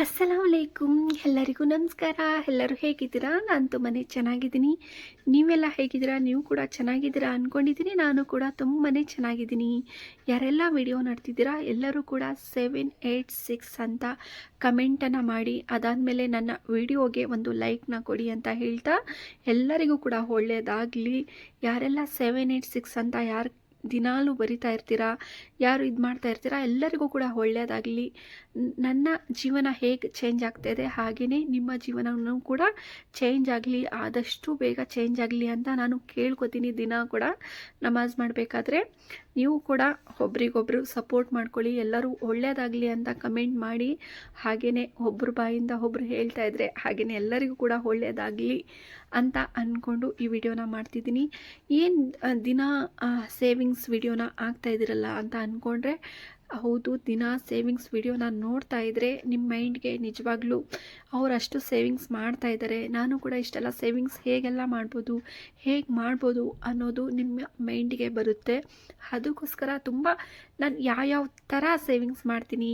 ಅಸ್ಸಲಾಮಲೈಕುಮ್. ಎಲ್ಲರಿಗೂ ನಮಸ್ಕಾರ. ಎಲ್ಲರೂ ಹೇಗಿದ್ದೀರಾ? ನಾನು ತುಂಬಾ ಚೆನ್ನಾಗಿದ್ದೀನಿ. ನೀವೆಲ್ಲ ಹೇಗಿದ್ದೀರಾ? ನೀವು ಕೂಡ ಚೆನ್ನಾಗಿದ್ದೀರಾ ಅಂದ್ಕೊಂಡಿದ್ದೀನಿ ನಾನು ಕೂಡ ತುಂಬಾ ಚೆನ್ನಾಗಿದ್ದೀನಿ. ಯಾರೆಲ್ಲ ವಿಡಿಯೋ ನೋಡ್ತಿದ್ದೀರಾ, ಎಲ್ಲರೂ ಕೂಡ ಸೆವೆನ್ ಏಯ್ಟ್ ಸಿಕ್ಸ್ ಅಂತ ಕಮೆಂಟನ್ನು ಮಾಡಿ. ಅದಾದಮೇಲೆ ನನ್ನ ವಿಡಿಯೋಗೆ ಒಂದು ಲೈಕ್ನ ಕೊಡಿ ಅಂತ ಹೇಳ್ತಾ ಎಲ್ಲರಿಗೂ ಕೂಡ ಒಳ್ಳೆಯದಾಗಲಿ. ಯಾರೆಲ್ಲ ಸೆವೆನ್ ಏಯ್ಟ್ ಸಿಕ್ಸ್ ಅಂತ ಯಾರು ದಿನಾಲೂ ಬರಿತಾ ಇರ್ತೀರಾ? ಯಾರು ಇದು ಮಾಡ್ತಾ ಇರ್ತೀರಾ? ಎಲ್ಲರಿಗೂ ಕೂಡ ಒಳ್ಳೆಯದಾಗಲಿ ನನ್ನ ಜೀವನ ಹೇಗೆ ಚೇಂಜ್ ಆಗ್ತಾಯಿದೆ ಹಾಗೆಯೇ ನಿಮ್ಮ ಜೀವನವೂ ಕೂಡ ಚೇಂಜ್ ಆಗಲಿ. ಆದಷ್ಟು ಬೇಗ ಚೇಂಜ್ ಆಗಲಿ ಅಂತ ನಾನು ಕೇಳ್ಕೊತೀನಿ ದಿನ ಕೂಡ ನಮಾಜ್ ಮಾಡಬೇಕಾದ್ರೆ. ನೀವು ಕೂಡ ಒಬ್ರಿಗೊಬ್ರು ಸಪೋರ್ಟ್ ಮಾಡ್ಕೊಳ್ಳಿ, ಎಲ್ಲರೂ ಒಳ್ಳೆಯದಾಗಲಿ ಅಂತ ಕಮೆಂಟ್ ಮಾಡಿ ಹಾಗೆಯೇ ಒಬ್ಬರ ಬಾಯಿಂದ ಒಬ್ರು ಹೇಳ್ತಾ ಇದ್ದರೆ ಹಾಗೆಯೇ ಎಲ್ಲರಿಗೂ ಕೂಡ ಒಳ್ಳೆಯದಾಗಲಿ ಅಂತ ಅಂದ್ಕೊಂಡು ಈ ವಿಡಿಯೋನ ಮಾಡ್ತಿದ್ದೀನಿ. ಏನು ದಿನ ಸೇವಿಂಗ್ಸ್ ವಿಡಿಯೋನ ಆಗ್ತಾ ಇದ್ದೀರಲ್ಲ ಅಂತ ಅಂದ್ಕೊಂಡ್ರೆ ಹೌದು, ದಿನ ಸೇವಿಂಗ್ಸ್ ವಿಡಿಯೋನ ನೋಡ್ತಾ ಇದ್ದರೆ ನಿಮ್ಮ ಮೈಂಡ್ಗೆ ನಿಜವಾಗ್ಲೂ ಅವರಷ್ಟು ಸೇವಿಂಗ್ಸ್ ಮಾಡ್ತಾ ಇದ್ದಾರೆ ನಾನು ಕೂಡ ಇಷ್ಟೆಲ್ಲ ಸೇವಿಂಗ್ಸ್ ಹೇಗೆಲ್ಲ ಮಾಡ್ಬೋದು, ಹೇಗೆ ಮಾಡ್ಬೋದು ಅನ್ನೋದು ನಿಮ್ಮ ಮೈಂಡಿಗೆ ಬರುತ್ತೆ. ಅದಕ್ಕೋಸ್ಕರ ತುಂಬ ನಾನು ಯಾವ್ಯಾವ ಥರ ಸೇವಿಂಗ್ಸ್ ಮಾಡ್ತೀನಿ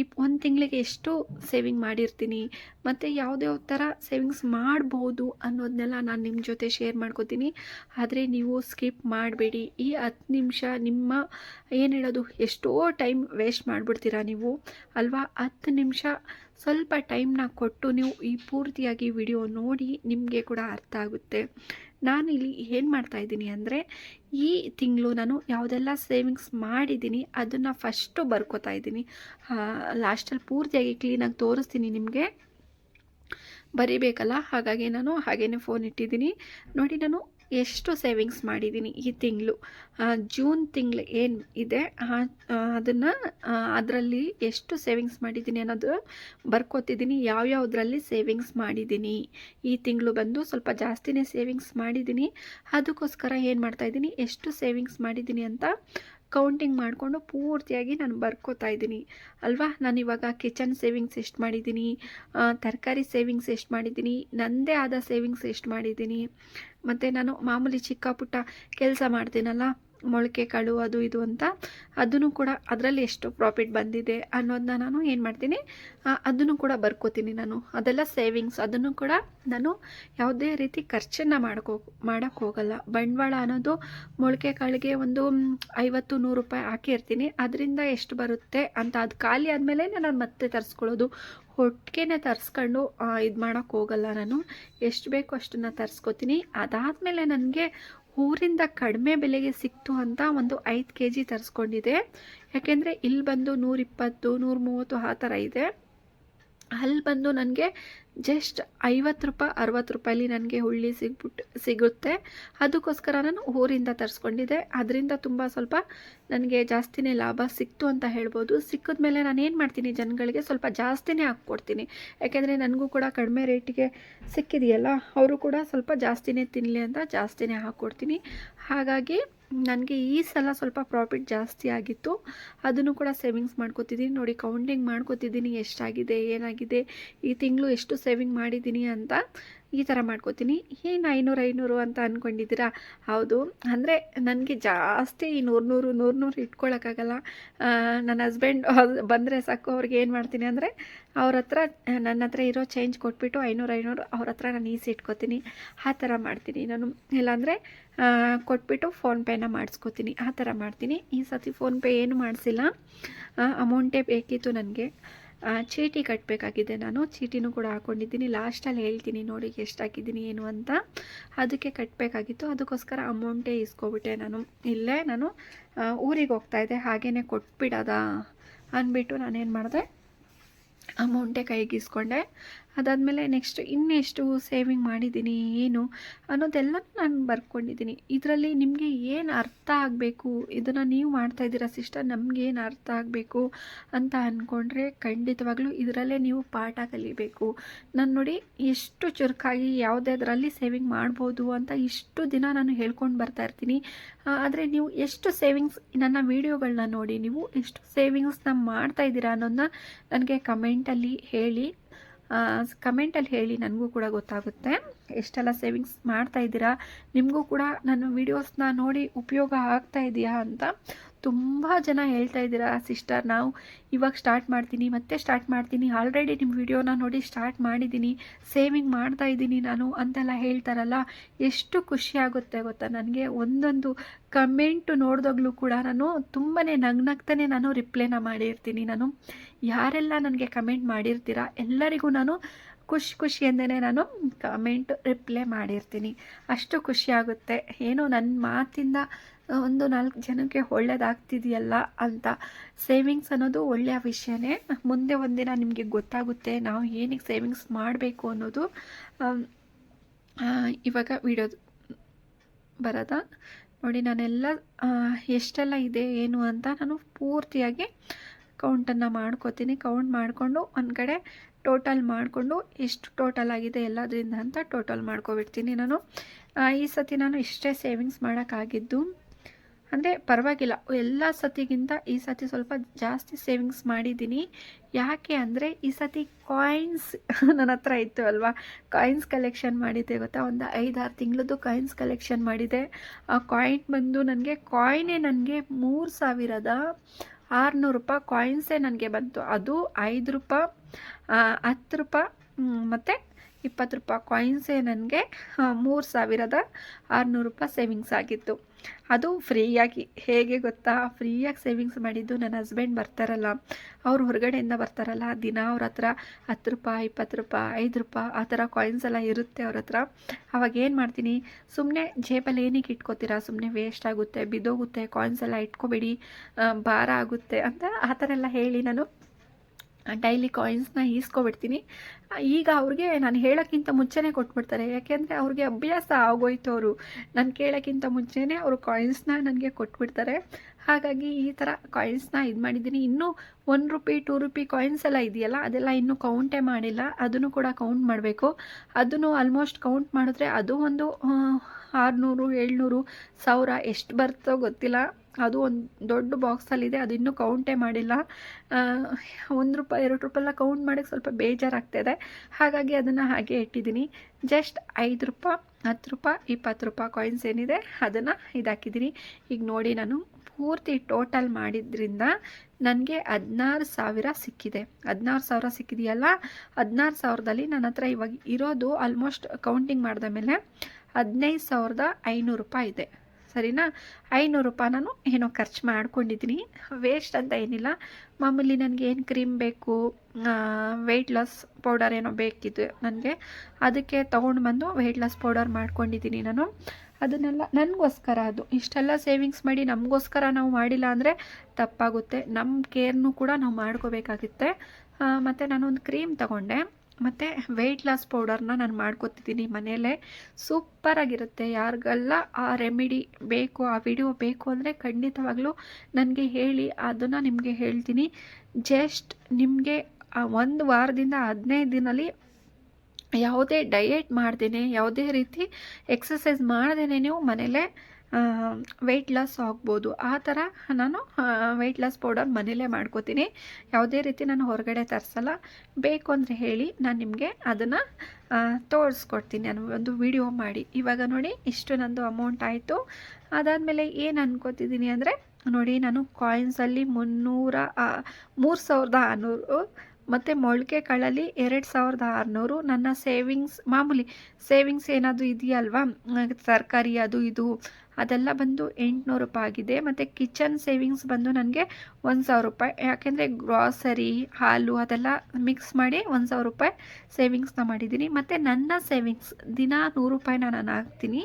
ಇಪ್ ಒಂದು ತಿಂಗಳಿಗೆ ಎಷ್ಟು ಸೇವಿಂಗ್ ಮಾಡಿರ್ತೀನಿ, ಮತ್ತು ಯಾವುದ್ಯಾವ ಥರ ಸೇವಿಂಗ್ಸ್ ಮಾಡ್ಬೋದು ಅನ್ನೋದನ್ನೆಲ್ಲ ನಾನು ನಿಮ್ಮ ಜೊತೆ ಶೇರ್ ಮಾಡ್ಕೋತೀನಿ. ಆದರೆ ನೀವು ಸ್ಕಿಪ್ ಮಾಡಬೇಡಿ. ಈ ಹತ್ತು ನಿಮಿಷ ನಿಮ್ಮ ಏನು ಹೇಳೋದು, ಎಷ್ಟೋ ಟೈಮ್ ವೇಸ್ಟ್ ಮಾಡಿಬಿಡ್ತೀರಾ ನೀವು. ಅಲ್ವಾ? ಹತ್ತು ನಿಮಿಷ ಸ್ವಲ್ಪ ಟೈಮ್ನ ಕೊಟ್ಟು ನೀವು ಈ ಪೂರ್ತಿಯಾಗಿ ವಿಡಿಯೋ ನೋಡಿ ನಿಮಗೆ ಕೂಡ ಅರ್ಥ ಆಗುತ್ತೆ. ನಾನು ಇಲ್ಲಿ ಏನು ಮಾಡ್ತಾ ಇದ್ದೀನಿ ಅಂದರೆ, ಈ ತಿಂಗಳು ನಾನು ಯಾವುದೆಲ್ಲ ಸೇವಿಂಗ್ಸ್ ಮಾಡಿದ್ದೀನಿ, ಅದನ್ನು ಫಸ್ಟು ಬರ್ಕೋತಾ ಇದ್ದೀನಿ. ಲಾಸ್ಟಲ್ಲಿ ಪೂರ್ತಿಯಾಗಿ ಕ್ಲೀನಾಗಿ ತೋರಿಸ್ತೀನಿ ನಿಮಗೆ. ಬರಿಬೇಕಲ್ಲ? ಹಾಗಾಗಿ ನಾನು ಹಾಗೇ ಫೋನ್ ಇಟ್ಟಿದ್ದೀನಿ. ನೋಡಿ ನಾನು ಎಷ್ಟು ಸೇವಿಂಗ್ಸ್ ಮಾಡಿದ್ದೀನಿ ಈ ತಿಂಗಳು? ಜೂನ್ ತಿಂಗಳು ಏನು ಇದೆ ಅದನ್ನು ಅದರಲ್ಲಿ ಎಷ್ಟು ಸೇವಿಂಗ್ಸ್ ಮಾಡಿದ್ದೀನಿ ಅನ್ನೋದು ಬರ್ಕೋತಿದ್ದೀನಿ ಯಾವ್ಯಾವುದರಲ್ಲಿ ಸೇವಿಂಗ್ಸ್ ಮಾಡಿದ್ದೀನಿ ಈ ತಿಂಗಳು ಬಂದು ಸ್ವಲ್ಪ ಜಾಸ್ತಿನೇ ಸೇವಿಂಗ್ಸ್ ಮಾಡಿದ್ದೀನಿ ಅದಕ್ಕೋಸ್ಕರ ಏನು ಮಾಡ್ತಾಯಿದ್ದೀನಿ ಎಷ್ಟು ಸೇವಿಂಗ್ಸ್ ಮಾಡಿದ್ದೀನಿ ಅಂತ ಕೌಂಟಿಂಗ್ ಮಾಡಿಕೊಂಡು ಪೂರ್ತಿಯಾಗಿ ನಾನು ಬರ್ಕೋತಾ ಇದ್ದೀನಿ. ಅಲ್ವಾ? ನಾನು ಇವಾಗ ಕಿಚನ್ ಸೇವಿಂಗ್ಸ್ ಎಷ್ಟು ಮಾಡಿದ್ದೀನಿ ತರಕಾರಿ ಸೇವಿಂಗ್ಸ್ ಎಷ್ಟು ಮಾಡಿದ್ದೀನಿ ನನ್ನದೇ ಆದ ಸೇವಿಂಗ್ಸ್ ಎಷ್ಟು ಮಾಡಿದ್ದೀನಿ. ಮತ್ತು ನಾನು ಮಾಮೂಲಿ ಚಿಕ್ಕ ಪುಟ್ಟ ಕೆಲಸ ಮಾಡ್ತೀನಲ್ಲ ಮೊಳಕೆ ಕಾಳು ಅದು, ಇದು ಅಂತ ಅದನ್ನು ಕೂಡ ಅದರಲ್ಲಿ ಎಷ್ಟು ಪ್ರಾಫಿಟ್ ಬಂದಿದೆ ಅನ್ನೋದನ್ನ ನಾನು ಏನು ಮಾಡ್ತೀನಿ ಅದನ್ನು ಕೂಡ ಬರ್ಕೋತೀನಿ ನಾನು. ಅದೆಲ್ಲ ಸೇವಿಂಗ್ಸ್ ಅದನ್ನು ಕೂಡ ನಾನು ಯಾವುದೇ ರೀತಿ ಖರ್ಚನ್ನು ಮಾಡ್ಕೋ ಮಾಡೋಕ್ಕೆ ಹೋಗಲ್ಲ. ಬಂಡವಾಳ ಅನ್ನೋದು ಮೊಳಕೆ, ಕಾಳಿಗೆ ಒಂದು ಐವತ್ತು, ನೂರು ರೂಪಾಯಿ ಹಾಕಿರ್ತೀನಿ ಅದರಿಂದ ಎಷ್ಟು ಬರುತ್ತೆ ಅಂತ ಅದು ಖಾಲಿ ಆದಮೇಲೆ ನಾನು ಮತ್ತೆ ತರಿಸ್ಕೊಳ್ಳೋದು. ಹೊಟ್ಟಿಗೆನೇ ತರಿಸ್ಕೊಂಡು ಇದು ಮಾಡೋಕ್ಕೆ ಹೋಗಲ್ಲ ನಾನು. ಎಷ್ಟು ಬೇಕೋ ಅಷ್ಟನ್ನು ತರಿಸ್ಕೋತೀನಿ. ಅದಾದಮೇಲೆ ನನಗೆ ಊರಿಂದ ಕಡಿಮೆ ಬೆಲೆಗೆ ಸಿಕ್ತು ಅಂತ ಒಂದು ಐದು ಕೆ ಜಿ ತರಿಸ್ಕೊಂಡಿದೆ. ಯಾಕೆಂದರೆ ಇಲ್ಲಿ ಬಂದು ನೂರಿಪ್ಪತ್ತು ನೂರ ಮೂವತ್ತು ಆ ಥರ ಇದೆ. ಅಲ್ಲಿ ಬಂದು ನನಗೆ ಜಸ್ಟ್ ಐವತ್ತು ರೂಪಾಯಿ, ಅರವತ್ತು ರೂಪಾಯಲ್ಲಿ ನನಗೆ ಹುಳ್ಳಿ ಸಿಗ್ಬಿಟ್ಟು ಸಿಗುತ್ತೆ. ಅದಕ್ಕೋಸ್ಕರ ನಾನು ಊರಿಂದ ತರಿಸ್ಕೊಂಡಿದ್ದೆ. ಅದರಿಂದ ತುಂಬ ಸ್ವಲ್ಪ ನನಗೆ ಜಾಸ್ತಿನೇ ಲಾಭ ಸಿಕ್ತು ಅಂತ ಹೇಳ್ಬೋದು. ಸಿಕ್ಕಿದ ಮೇಲೆ ನಾನು ಏನು ಮಾಡ್ತೀನಿ? ಜನಗಳಿಗೆ ಸ್ವಲ್ಪ ಜಾಸ್ತಿನೇ ಹಾಕ್ಕೊಡ್ತೀನಿ. ಯಾಕೆಂದರೆ ನನಗೂ ಕೂಡ ಕಡಿಮೆ ರೇಟಿಗೆ ಸಿಕ್ಕಿದೆಯಲ್ಲ, ಅವರು ಕೂಡ ಸ್ವಲ್ಪ ಜಾಸ್ತಿನೇ ತಿನ್ನಲಿ ಅಂತ ಜಾಸ್ತಿನೇ ಹಾಕ್ಕೊಡ್ತೀನಿ. ಹಾಗಾಗಿ ನನಗೆ ಈ ಸಲ ಸ್ವಲ್ಪ ಪ್ರಾಫಿಟ್ ಜಾಸ್ತಿ ಆಗಿತ್ತು. ಅದನ್ನು ಕೂಡ ಸೇವಿಂಗ್ಸ್ ಮಾಡ್ಕೋತಿದ್ದೀನಿ ನೋಡಿ ಕೌಂಟಿಂಗ್ ಮಾಡ್ಕೋತಿದ್ದೀನಿ ಎಷ್ಟಾಗಿದೆ, ಏನಾಗಿದೆ, ಈ ತಿಂಗಳು ಎಷ್ಟು ಸೇವಿಂಗ್ ಮಾಡಿದ್ದೀನಿ ಅಂತ. ಈ ಥರ ಮಾಡ್ಕೋತೀನಿ. ಏನು ಐನೂರು ಐನೂರು ಅಂತ ಅಂದ್ಕೊಂಡಿದ್ದೀರಾ ಹೌದು. ಅಂದರೆ ನನಗೆ ಜಾಸ್ತಿ ನೂರು ನೂರು ನೂರು ನೂರು ನನ್ನ ಹಸ್ಬೆಂಡ್ ಬಂದರೆ ಸಾಕು ಅವ್ರಿಗೆ ಏನು ಮಾಡ್ತೀನಿ ಅಂದರೆ ಅವ್ರ ಹತ್ರ ನನ್ನ ಹತ್ರ ಇರೋ ಚೇಂಜ್ ಕೊಟ್ಬಿಟ್ಟು ಐನೂರು ಐನೂರು ಅವ್ರ ಹತ್ರ ನಾನು ಈಸಿ ಇಟ್ಕೋತೀನಿ. ಆ ಥರ ಮಾಡ್ತೀನಿ ನಾನು. ಇಲ್ಲಾಂದರೆ ಕೊಟ್ಬಿಟ್ಟು ಫೋನ್ಪೇನ ಮಾಡಿಸ್ಕೋತೀನಿ. ಆ ಥರ ಮಾಡ್ತೀನಿ. ಈ ಸತಿ ಫೋನ್ಪೇ ಏನು ಮಾಡಿಸಿಲ್ಲ. ಅಮೌಂಟೇ ಬೇಕಿತ್ತು ನನಗೆ. ಚೀಟಿ ಕಟ್ಟಬೇಕಾಗಿದೆ ನಾನು. ಚೀಟಿನೂ ಕೂಡ ಹಾಕ್ಕೊಂಡಿದ್ದೀನಿ ಲಾಸ್ಟಲ್ಲಿ ಹೇಳ್ತೀನಿ ನೋಡಿ ಎಷ್ಟು ಹಾಕಿದ್ದೀನಿ ಏನು ಅಂತ. ಅದಕ್ಕೆ ಕಟ್ಟಬೇಕಾಗಿತ್ತು ಅದಕ್ಕೋಸ್ಕರ ಅಮೌಂಟೇ ಇಸ್ಕೊಬಿಟ್ಟೆ ನಾನು. ಇಲ್ಲೇ ನಾನು ಊರಿಗೆ ಹೋಗ್ತಾಯಿದ್ದೆ ಹಾಗೇ ಕೊಟ್ಬಿಡೋದಾ ಅಂದ್ಬಿಟ್ಟು ನಾನೇನು ಮಾಡಿದೆ? ಅಮೌಂಟೇ ಕೈಗೆ ಇಸ್ಕೊಂಡೆ. ಅದಾದಮೇಲೆ ನೆಕ್ಸ್ಟ್ ಇನ್ನೆಷ್ಟು ಸೇವಿಂಗ್ ಮಾಡಿದ್ದೀನಿ, ಏನು ಅನ್ನೋದೆಲ್ಲ ನಾನು ಬರ್ಕೊಂಡಿದ್ದೀನಿ. ಇದರಲ್ಲಿ ನಿಮಗೆ ಏನು ಅರ್ಥ ಆಗಬೇಕು? ಇದನ್ನು ನೀವು ಮಾಡ್ತಾ ಇದ್ದೀರಾ ಸಿಸ್ಟರ್ ನಮಗೇನು ಅರ್ಥ ಆಗಬೇಕು ಅಂತ ಅಂದ್ಕೊಂಡ್ರೆ ಖಂಡಿತವಾಗ್ಲೂ ಇದರಲ್ಲೇ ನೀವು ಪಾಠ ಕಲಿಬೇಕು. ನಾನು ನೋಡಿ ಎಷ್ಟು ಚುರುಕಾಗಿ ಯಾವುದಾದ್ರಲ್ಲಿ ಸೇವಿಂಗ್ ಮಾಡ್ಬೋದು ಅಂತ ಇಷ್ಟು ದಿನ ನಾನು ಹೇಳ್ಕೊಂಡು ಬರ್ತಾ ಇರ್ತೀನಿ. ಆದರೆ ನೀವು ಎಷ್ಟು ಸೇವಿಂಗ್ಸ್ ನನ್ನ ವೀಡಿಯೋಗಳನ್ನ ನೋಡಿ ನೀವು ಎಷ್ಟು ಸೇವಿಂಗ್ಸ್ನ ಮಾಡ್ತಾ ಇದ್ದೀರಾ ಅನ್ನೋದನ್ನ ನನಗೆ ಕಮೆಂಟಲ್ಲಿ ಹೇಳಿ. ಕಮೆಂಟಲ್ಲಿ ಹೇಳಿ ನನಗೂ ಕೂಡ ಗೊತ್ತಾಗುತ್ತೆ. ಎಷ್ಟೆಲ್ಲ ಸೇವಿಂಗ್ಸ್ ಮಾಡ್ತಾ ಇದ್ದೀರಾ? ನಿಮಗೂ ಕೂಡ ನನ್ನ ವೀಡಿಯೋಸ್ನ ನೋಡಿ ಉಪಯೋಗ ಆಗ್ತಾ ಇದೆಯಾ ಅಂತ ತುಂಬ ಜನ ಹೇಳ್ತಾ ಇದ್ದೀರಾ, ಸಿಸ್ಟರ್, ನಾವು ಇವಾಗ ಸ್ಟಾರ್ಟ್ ಮಾಡ್ತೀನಿ, ಮತ್ತೆ ಸ್ಟಾರ್ಟ್ ಮಾಡ್ತೀನಿ. ಆಲ್ರೆಡಿ ನಿಮ್ಮ ವಿಡಿಯೋನ ನೋಡಿ ಸ್ಟಾರ್ಟ್ ಮಾಡಿದ್ದೀನಿ ಸೇವಿಂಗ್ ಮಾಡ್ತಾ ಇದ್ದೀನಿ ನಾನು ಅಂತೆಲ್ಲ ಹೇಳ್ತಾರಲ್ಲ. ಎಷ್ಟು ಖುಷಿಯಾಗುತ್ತೆ ಗೊತ್ತಾ? ನನಗೆ ಒಂದೊಂದು ಕಮೆಂಟು ನೋಡಿದಾಗಲೂ ಕೂಡ ನಾನು ತುಂಬಾ ನಗ್ನಗ್ತಾನೆ ನಾನು ರಿಪ್ಲೈನ ಮಾಡಿರ್ತೀನಿ ನಾನು. ಯಾರೆಲ್ಲ ನನಗೆ ಕಮೆಂಟ್ ಮಾಡಿರ್ತೀರಾ, ಎಲ್ಲರಿಗೂ ನಾನು ಖುಷಿ ಖುಷಿಯಿಂದನೇ ನಾನು ಕಮೆಂಟ್ ರಿಪ್ಲೈ ಮಾಡಿರ್ತೀನಿ. ಅಷ್ಟು ಖುಷಿಯಾಗುತ್ತೆ ಏನೋ ನನ್ನ ಮಾತಿಂದ ಒಂದು ನಾಲ್ಕು ಜನಕ್ಕೆ ಒಳ್ಳೇದಾಗ್ತಿದೆಯಲ್ಲ ಅಂತ. ಸೇವಿಂಗ್ಸ್ ಅನ್ನೋದು ಒಳ್ಳೆಯ ವಿಷಯನೇ. ಮುಂದೆ ಒಂದಿನ ನಿಮಗೆ ಗೊತ್ತಾಗುತ್ತೆ ನಾವು ಏನಕ್ಕೆ ಸೇವಿಂಗ್ಸ್ ಮಾಡಬೇಕು ಅನ್ನೋದು. ಇವಾಗ ವಿಡಿಯೋ ಬರೋದಾ? ನೋಡಿ, ನಾನೆಲ್ಲ ಎಷ್ಟೆಲ್ಲ ಇದೆ, ಏನು ಅಂತ ನಾನು ಪೂರ್ತಿಯಾಗಿ ಕೌಂಟನ್ನು ಮಾಡ್ಕೋತೀನಿ. ಕೌಂಟ್ ಮಾಡಿಕೊಂಡು ಒಂದು ಕಡೆ ಟೋಟಲ್ ಮಾಡಿಕೊಂಡು ಎಷ್ಟು ಟೋಟಲ್ ಆಗಿದೆ ಎಲ್ಲದರಿಂದ ಅಂತ ಟೋಟಲ್ ಮಾಡ್ಕೊಬಿಡ್ತೀನಿ ನಾನು. ಈ ಸತಿ ನಾನು ಇಷ್ಟೇ ಸೇವಿಂಗ್ಸ್ ಮಾಡೋಕ್ಕಾಗಿದ್ದು. ಅಂದರೆ ಪರವಾಗಿಲ್ಲ. ಎಲ್ಲ ಸತಿಗಿಂತ ಈ ಸತಿ ಸ್ವಲ್ಪ ಜಾಸ್ತಿ ಸೇವಿಂಗ್ಸ್ ಮಾಡಿದ್ದೀನಿ. ಯಾಕೆ ಅಂದರೆ ಈ ಸತಿ ಕಾಯಿನ್ಸ್ ನನ್ನ ಹತ್ರ ಇತ್ತು ಅಲ್ವಾ? ಕಾಯಿನ್ಸ್ ಕಲೆಕ್ಷನ್ ಮಾಡಿದ್ದೆ ಗೊತ್ತಾ? ಒಂದು ಐದಾರು ತಿಂಗಳದ್ದು ಕಾಯಿನ್ಸ್ ಕಲೆಕ್ಷನ್ ಮಾಡಿದೆ. ಆ ಕಾಯಿನ್ ಬಂದು ನನಗೆ ಕಾಯಿನೇ ನನಗೆ ಮೂರು ಸಾವಿರದ ಆರುನೂರು ರೂಪಾಯಿ ಕಾಯಿನ್ಸೇ ನನಗೆ ಬಂತು. ಅದು ಐದು ರೂಪಾಯಿ ಹತ್ತು ರೂಪಾಯಿ ಮತ್ತು ಇಪ್ಪತ್ತು ರೂಪಾಯಿ ಕಾಯಿನ್ಸೇ ನನಗೆ ಮೂರು ಸಾವಿರದ ಆರುನೂರು ರೂಪಾಯಿ ಸೇವಿಂಗ್ಸ್ ಆಗಿತ್ತು. ಅದು ಫ್ರೀಯಾಗಿ, ಹೇಗೆ ಗೊತ್ತಾ? ಫ್ರೀಯಾಗಿ ಸೇವಿಂಗ್ಸ್ ಮಾಡಿದ್ದು ನನ್ನ ಹಸ್ಬೆಂಡ್ ಬರ್ತಾರಲ್ಲ, ಅವ್ರು ಹೊರಗಡೆಯಿಂದ ಬರ್ತಾರಲ್ಲ, ದಿನ ಅವ್ರ ಹತ್ರ ಹತ್ತು ರೂಪಾಯಿ, ಇಪ್ಪತ್ತು ರೂಪಾಯಿ, ಐದು ರೂಪಾಯಿ, ಆ ಥರ ಕಾಯಿನ್ಸ್ ಎಲ್ಲ ಇರುತ್ತೆ ಅವ್ರ ಹತ್ರ. ಅವಾಗ ಏನು ಮಾಡ್ತೀನಿ ಸುಮ್ಮನೆ ಜೇಬಲ್ಲಿ ಏನಕ್ಕೆ ಇಟ್ಕೋತೀರಾ? ಸುಮ್ಮನೆ ವೇಸ್ಟ್ ಆಗುತ್ತೆ, ಬಿದ್ದೋಗುತ್ತೆ ಕಾಯಿನ್ಸ್ ಎಲ್ಲ ಇಟ್ಕೋಬೇಡಿ ಭಾರ ಆಗುತ್ತೆ ಅಂತ ಆ ಥರ ಎಲ್ಲ ಹೇಳಿ ನಾನು ಡೈಲಿ ಕಾಯಿನ್ಸ್ನ ಈಸ್ಕೊಬಿಡ್ತೀನಿ. ಈಗ ಅವ್ರಿಗೆ ನಾನು ಹೇಳೋಕ್ಕಿಂತ ಮುಂಚೆನೇ ಕೊಟ್ಬಿಡ್ತಾರೆ. ಯಾಕೆಂದರೆ ಅವ್ರಿಗೆ ಅಭ್ಯಾಸ ಆಗೋಯ್ತು ಅವರು. ನಾನು ಕೇಳೋಕ್ಕಿಂತ ಮುಂಚೆನೇ ಅವರು ಕಾಯಿನ್ಸ್ನ ನನಗೆ ಕೊಟ್ಬಿಡ್ತಾರೆ. ಹಾಗಾಗಿ ಈ ಥರ ಕಾಯಿನ್ಸ್ನ ಇದು ಮಾಡಿದ್ದೀನಿ. ಇನ್ನೂ one rupee two rupee coins ಎಲ್ಲ ಇದೆಯಲ್ಲ, ಅದೆಲ್ಲ ಇನ್ನೂ ಕೌಂಟೇ ಮಾಡಿಲ್ಲ. ಅದನ್ನು ಕೂಡ ಕೌಂಟ್ ಮಾಡಬೇಕು. ಅದನ್ನು ಆಲ್ಮೋಸ್ಟ್ ಕೌಂಟ್ ಮಾಡಿದ್ರೆ ಅದು ಒಂದು ಆರುನೂರು, ಏಳ್ನೂರು ಸಾವಿರ ಎಷ್ಟು ಬರ್ತೋ ಗೊತ್ತಿಲ್ಲ. ಅದು ಒಂದು ದೊಡ್ಡ ಬಾಕ್ಸಲ್ಲಿದೆ ಅದು ಇನ್ನೂ ಕೌಂಟೇ ಮಾಡಿಲ್ಲ. ಒಂದು ರೂಪಾಯಿ ಎರಡು ರೂಪಾಯಿ ಎಲ್ಲ ಕೌಂಟ್ ಮಾಡೋಕ್ಕೆ ಸ್ವಲ್ಪ ಹಾಗಾಗಿ ಅದನ್ನು ಹಾಗೆ ಇಟ್ಟಿದ್ದೀನಿ. ಜಸ್ಟ್ ಐದು ರೂಪಾಯಿ, ಹತ್ತು ರೂಪಾಯಿ, ಇಪ್ಪತ್ತು ರೂಪಾಯಿ ಕಾಯಿನ್ಸ್ ಏನಿದೆ ಅದನ್ನು ಇದಾಕಿದ್ದೀನಿ. ಈಗ ನೋಡಿ ನಾನು ಪೂರ್ತಿ ಟೋಟಲ್ ಮಾಡಿದ್ರಿಂದ ನನಗೆ ಹದಿನಾರು ಸಾವಿರ ಸಿಕ್ಕಿದೆ. ಹದಿನಾರು ಸಾವಿರ ಸಿಕ್ಕಿದೆಯಲ್ಲ, ಹದಿನಾರು ಸಾವಿರದಲ್ಲಿ ನನ್ನ ಹತ್ರ ಇವಾಗ ಇರೋದು ಆಲ್ಮೋಸ್ಟ್ ಕೌಂಟಿಂಗ್ ಮಾಡಿದ ಮೇಲೆ ಹದಿನೈದು ಸಾವಿರದ ಐನೂರು ರೂಪಾಯಿ ಇದೆ. ಸರಿನಾ? ಐನೂರು ರೂಪಾಯಿ ನಾನು ಏನೋ ಖರ್ಚು ಮಾಡ್ಕೊಂಡಿದ್ದೀನಿ. ವೇಸ್ಟ್ ಅಂತ ಏನಿಲ್ಲ. ಮಾಮೂಲಿ ನನಗೆ ಏನು ಕ್ರೀಮ್ ಬೇಕು ವೆಯ್ಟ್ ಲಾಸ್ ಪೌಡರ್ ಏನೋ ಬೇಕಿತ್ತು ನನಗೆ. ಅದಕ್ಕೆ ತೊಗೊಂಡು ಬಂದು ವೆಯ್ಟ್ ಲಾಸ್ ಪೌಡರ್ ಮಾಡ್ಕೊಂಡಿದ್ದೀನಿ ನಾನು. ಅದನ್ನೆಲ್ಲ ನನಗೋಸ್ಕರ ಅದು. ಇಷ್ಟೆಲ್ಲ ಸೇವಿಂಗ್ಸ್ ಮಾಡಿ ನಮಗೋಸ್ಕರ ನಾವು ಮಾಡಿಲ್ಲ ಅಂದರೆ ತಪ್ಪಾಗುತ್ತೆ. ನಮ್ಮ ಕೇರ್ನೂ ಕೂಡ ನಾವು ಮಾಡ್ಕೋಬೇಕಾಗುತ್ತೆ. ಮತ್ತು ನಾನೊಂದು ಕ್ರೀಮ್ ತಗೊಂಡೆ. ಮತ್ತು ವೆಯ್ಟ್ ಲಾಸ್ ಪೌಡರ್ನ ನಾನು ಮಾಡ್ಕೊತಿದ್ದೀನಿ ಮನೆಯಲ್ಲೇ ಸೂಪರಾಗಿರುತ್ತೆ ಯಾರಿಗೆಲ್ಲ ಆ ರೆಮಿಡಿ ಬೇಕು, ಆ ವಿಡಿಯೋ ಬೇಕು ಅಂದರೆ ಖಂಡಿತವಾಗ್ಲೂ ನನಗೆ ಹೇಳಿ, ಅದನ್ನು ನಿಮಗೆ ಹೇಳ್ತೀನಿ. ಜಸ್ಟ್ ನಿಮಗೆ ಒಂದು ವಾರದಿಂದ ಹದಿನೈದು ದಿನಲ್ಲಿ ಯಾವುದೇ ಡಯೆಟ್ ಮಾಡ್ದೇ ಯಾವುದೇ ರೀತಿ ಎಕ್ಸಸೈಸ್ ಮಾಡ್ದೇ ನೀವು ಮನೇಲೇ ವೆಯ್ಟ್ ಲಾಸ್ ಆಗ್ಬೋದು. ಆ ಥರ ನಾನು ವೆಯ್ಟ್ ಲಾಸ್ ಪೌಡರ್ ಮನೇಲೇ ಮಾಡ್ಕೋತೀನಿ. ಯಾವುದೇ ರೀತಿ ನಾನು ಹೊರಗಡೆ ತರಿಸಲ್ಲ. ಬೇಕು ಅಂದರೆ ಹೇಳಿ ನಾನು ನಿಮಗೆ ಅದನ್ನು ತೋರಿಸ್ಕೊಡ್ತೀನಿ. ನಾನು ಒಂದು ವಿಡಿಯೋ ಮಾಡಿ. ಇವಾಗ ನೋಡಿ, ಇಷ್ಟು ನಂದು ಅಮೌಂಟ್ ಆಯಿತು. ಅದಾದಮೇಲೆ ಏನು ಅನ್ಕೋತಿದ್ದೀನಿ ಅಂದರೆ, ನೋಡಿ ನಾನು ಕಾಯಿನ್ಸಲ್ಲಿ ಮುನ್ನೂರ ಮೂರು ಸಾವಿರದ ಆರುನೂರು ಮತ್ತು ಮೊಳಕೆ ಕಾಳಲ್ಲಿ ಎರಡು ಸಾವಿರದ ಆರುನೂರು. ನನ್ನ ಸೇವಿಂಗ್ಸ್, ಮಾಮೂಲಿ ಸೇವಿಂಗ್ಸ್ ಏನಾದರೂ ಇದೆಯಲ್ವಾ? ತರಕಾರಿ ಅದು ಇದು, ಅದೆಲ್ಲ ಬಂದು ಎಂಟುನೂರು ರೂಪಾಯಿ ಆಗಿದೆ. ಮತ್ತು ಕಿಚನ್ ಸೇವಿಂಗ್ಸ್ ಬಂದು ನನಗೆ ಒಂದು ಸಾವಿರ ರೂಪಾಯಿ. ಯಾಕೆಂದರೆ ಗ್ರಾಸರಿ, ಹಾಲು ಅದೆಲ್ಲ ಮಿಕ್ಸ್ ಮಾಡಿ ಒಂದು ಸಾವಿರ ರೂಪಾಯಿ ಸೇವಿಂಗ್ಸ್ನ ಮಾಡಿದ್ದೀನಿ. ಮತ್ತು ನನ್ನ ಸೇವಿಂಗ್ಸ್, ದಿನ ನೂರು ರೂಪಾಯಿನ ನಾನು ಹಾಕ್ತೀನಿ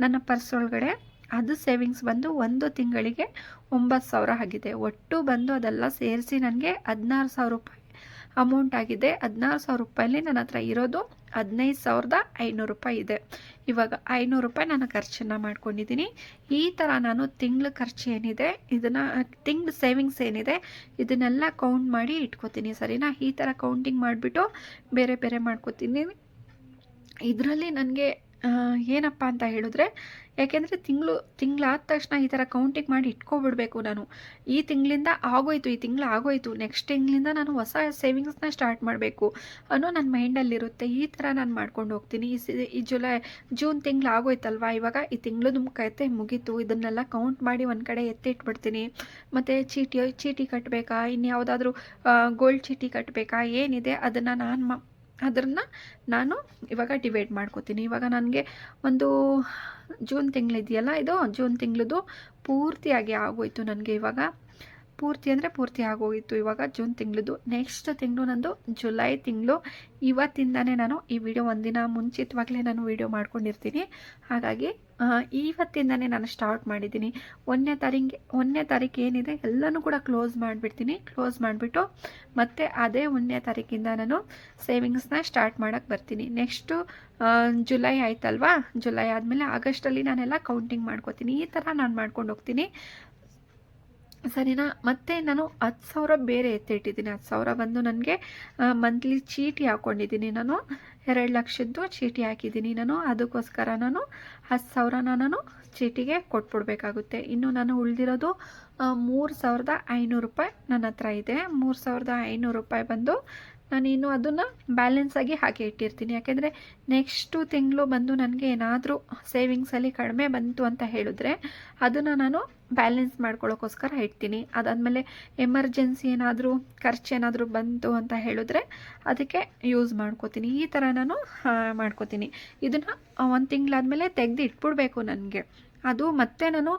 ನನ್ನ ಪರ್ಸ್ ಒಳಗಡೆ. ಅದು ಸೇವಿಂಗ್ಸ್ ಬಂದು ಒಂದು ತಿಂಗಳಿಗೆ ಒಂಬತ್ತು ಸಾವಿರ ಆಗಿದೆ. ಒಟ್ಟು ಬಂದು ಅದೆಲ್ಲ ಸೇರಿಸಿ ನನಗೆ ಹದಿನಾರು ಸಾವಿರ ರೂಪಾಯಿ. ಅಮೌಂಟ್ ಆಗಿದೆ. ಹದಿನಾರು ಸಾವಿರ ರೂಪಾಯಲ್ಲಿ ನನ್ನ ಹತ್ರ ಇರೋದು ಹದಿನೈದು ಸಾವಿರದ ಐನೂರು ರೂಪಾಯಿ ಇದೆ. ಇವಾಗ ಐನೂರು ರೂಪಾಯಿ ನಾನು ಖರ್ಚನ್ನು ಮಾಡ್ಕೊಂಡಿದ್ದೀನಿ. ಈ ಥರ ನಾನು ತಿಂಗಳ ಖರ್ಚು ಏನಿದೆ, ಇದನ್ನು ತಿಂಗ್ಳ ಸೇವಿಂಗ್ಸ್ ಏನಿದೆ, ಇದನ್ನೆಲ್ಲ ಕೌಂಟ್ ಮಾಡಿ ಇಟ್ಕೋತೀನಿ ಸರಿನಾ? ಈ ಥರ ಕೌಂಟಿಂಗ್ ಮಾಡಿಬಿಟ್ಟು ಬೇರೆ ಬೇರೆ ಮಾಡ್ಕೋತೀನಿ. ಇದರಲ್ಲಿ ನನಗೆ ಏನಪ್ಪ ಅಂತ ಹೇಳಿದ್ರೆ, ಯಾಕೆಂದರೆ ತಿಂಗಳು, ತಿಂಗಳಾದ ತಕ್ಷಣ ಈ ಥರ ಕೌಂಟಿಂಗ್ ಮಾಡಿ ಇಟ್ಕೊಬಿಡ್ಬೇಕು ನಾನು. ಈ ತಿಂಗಳಿಂದ ಆಗೋಯ್ತು, ಈ ತಿಂಗಳು ಆಗೋಯ್ತು ನೆಕ್ಸ್ಟ್ ತಿಂಗಳಿಂದ ನಾನು ಹೊಸ ಸೇವಿಂಗ್ಸ್ನ ಸ್ಟಾರ್ಟ್ ಮಾಡಬೇಕು ಅನ್ನೋ ನನ್ನ ಮೈಂಡಲ್ಲಿರುತ್ತೆ ಈ ಥರ ನಾನು ಮಾಡ್ಕೊಂಡು ಹೋಗ್ತೀನಿ. ಈ ಈ ಜುಲೈ, ಜೂನ್ ತಿಂಗಳು ಆಗೋಯ್ತಲ್ವಾ? ಇವಾಗ ಈ ತಿಂಗಳದು ಕತೆ ಮುಗೀತು. ಇದನ್ನೆಲ್ಲ ಕೌಂಟ್ ಮಾಡಿ ಒಂದು ಕಡೆ ಎತ್ತಿಟ್ಬಿಡ್ತೀನಿ. ಮತ್ತು ಚೀಟಿ ಚೀಟಿ ಕಟ್ಟಬೇಕಾ ಇನ್ಯಾವುದಾದ್ರೂ ಗೋಲ್ಡ್ ಚೀಟಿ ಕಟ್ಟಬೇಕಾ ಏನಿದೆ? ಅದನ್ನು ನಾನು ಮ ಅದನ್ನು ನಾನು ಇವಾಗ ಡಿವೈಡ್ ಮಾಡ್ಕೋತೀನಿ. ಇವಾಗ ನನಗೆ ಒಂದು ಜೂನ್ ತಿಂಗಳಿದೆಯಲ್ಲ, ಇದು ಜೂನ್ ತಿಂಗಳದು ಪೂರ್ತಿಯಾಗಿ ಆಗೋಯ್ತು ನನಗೆ ಇವಾಗ. ಪೂರ್ತಿ ಅಂದರೆ ಪೂರ್ತಿ ಆಗೋಗಿತ್ತು. ಇವಾಗ ಜೂನ್ ತಿಂಗಳದ್ದು. ನೆಕ್ಸ್ಟ್ ತಿಂಗಳು ನಂದು ಜುಲೈ ತಿಂಗಳು. ಇವತ್ತಿಂದನೇ ನಾನು ಈ ವಿಡಿಯೋ ಒಂದಿನ ಮುಂಚಿತವಾಗಲೇ ನಾನು ವಿಡಿಯೋ ಮಾಡ್ಕೊಂಡಿರ್ತೀನಿ. ಹಾಗಾಗಿ ಇವತ್ತಿಂದನೇ ನಾನು ಸ್ಟಾರ್ಟ್ ಮಾಡಿದ್ದೀನಿ. ಒಂದನೇ ತಾರೀಕಿಗೆ ಒಂದನೇ ತಾರೀಕು ಏನಿದೆ ಎಲ್ಲನೂ ಕೂಡ ಕ್ಲೋಸ್ ಮಾಡಿಬಿಡ್ತೀನಿ. ಕ್ಲೋಸ್ ಮಾಡಿಬಿಟ್ಟು ಮತ್ತೆ ಅದೇ ಒಂದನೇ ತಾರೀಕಿಂದ ನಾನು ಸೇವಿಂಗ್ಸ್ನ ಸ್ಟಾರ್ಟ್ ಮಾಡೋಕ್ಕೆ ಬರ್ತೀನಿ. ನೆಕ್ಸ್ಟು ಜುಲೈ ಆಯ್ತಲ್ವಾ? ಜುಲೈ ಆದಮೇಲೆ ಆಗಸ್ಟಲ್ಲಿ ನಾನೆಲ್ಲ ಕೌಂಟಿಂಗ್ ಮಾಡ್ಕೋತೀನಿ. ಈ ಥರ ನಾನು ಮಾಡ್ಕೊಂಡು ಹೋಗ್ತೀನಿ. ಸರಿನಾ? ಮತ್ತೆ ನಾನು ಹತ್ತು ಸಾವಿರ ಬೇರೆ ಎತ್ತಿಟ್ಟಿದ್ದೀನಿ. ಹತ್ತು ಸಾವಿರ ಬಂದು ನನಗೆ ಮಂತ್ಲಿ ಚೀಟಿ ಹಾಕ್ಕೊಂಡಿದ್ದೀನಿ ನಾನು. ಎರಡು ಲಕ್ಷದ್ದು ಚೀಟಿ ಹಾಕಿದ್ದೀನಿ ನಾನು. ಅದಕ್ಕೋಸ್ಕರ ನಾನು ಹತ್ತು ಸಾವಿರನ ನಾನು ಚೀಟಿಗೆ ಕೊಟ್ಬಿಡ್ಬೇಕಾಗುತ್ತೆ. ಇನ್ನು ನಾನು ಉಳಿದಿರೋದು ಮೂರು ಸಾವಿರದ ಐನೂರು ರೂಪಾಯಿ ನನ್ನ ಹತ್ರ ಇದೆ. ಮೂರು ಸಾವಿರದ ಐನೂರು ರೂಪಾಯಿ ಬಂದು ನಾನು ಅದನ್ನು ಬ್ಯಾಲೆನ್ಸ್ ಆಗಿ ಹಾಕಿ ಇಟ್ಟಿರ್ತೀನಿ. ಯಾಕೆಂದರೆ ನೆಕ್ಸ್ಟು ತಿಂಗಳು ಬಂದು ನನಗೆ ಏನಾದರೂ ಸೇವಿಂಗ್ಸಲ್ಲಿ ಕಡಿಮೆ ಬಂತು ಅಂತ ಹೇಳಿದ್ರೆ ಅದನ್ನು ನಾನು ಬ್ಯಾಲೆನ್ಸ್ ಮಾಡ್ಕೊಳ್ಳೋಕ್ಕೋಸ್ಕರ ಇಡ್ತೀನಿ. ಅದಾದಮೇಲೆ ಎಮರ್ಜೆನ್ಸಿ ಏನಾದರೂ, ಖರ್ಚು ಏನಾದರೂ ಬಂತು ಅಂತ ಹೇಳಿದ್ರೆ ಅದಕ್ಕೆ ಯೂಸ್ ಮಾಡ್ಕೋತೀನಿ. ಈ ಥರ ನಾನು ಮಾಡ್ಕೋತೀನಿ. ಇದನ್ನು ಒಂದು ತಿಂಗಳಾದಮೇಲೆ ತೆಗೆದು ಇಟ್ಬಿಡ್ಬೇಕು ನನಗೆ. ಅದು ಮತ್ತೆ ನಾನು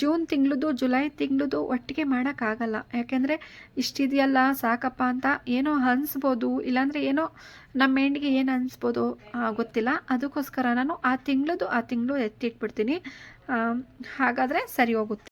ಜೂನ್ ತಿಂಗಳದು ಜುಲೈ ತಿಂಗಳದು ಒಟ್ಟಿಗೆ ಮಾಡೋಕ್ಕಾಗಲ್ಲ. ಯಾಕೆಂದರೆ ಇಷ್ಟಿದೆಯಲ್ಲ, ಸಾಕಪ್ಪ ಅಂತ ಏನೋ ಅನಿಸ್ಬೋದು, ಇಲ್ಲಾಂದರೆ ಏನೋ ನಮ್ಮ ಹೆಂಡಿಗೆ ಏನು ಅನಿಸ್ಬೋದು ಗೊತ್ತಿಲ್ಲ. ಅದಕ್ಕೋಸ್ಕರ ನಾನು ಆ ತಿಂಗಳದು ಆ ತಿಂಗಳು ಎತ್ತಿಟ್ಬಿಡ್ತೀನಿ. ಹಾಗಾದರೆ ಸರಿ ಹೋಗುತ್ತೆ.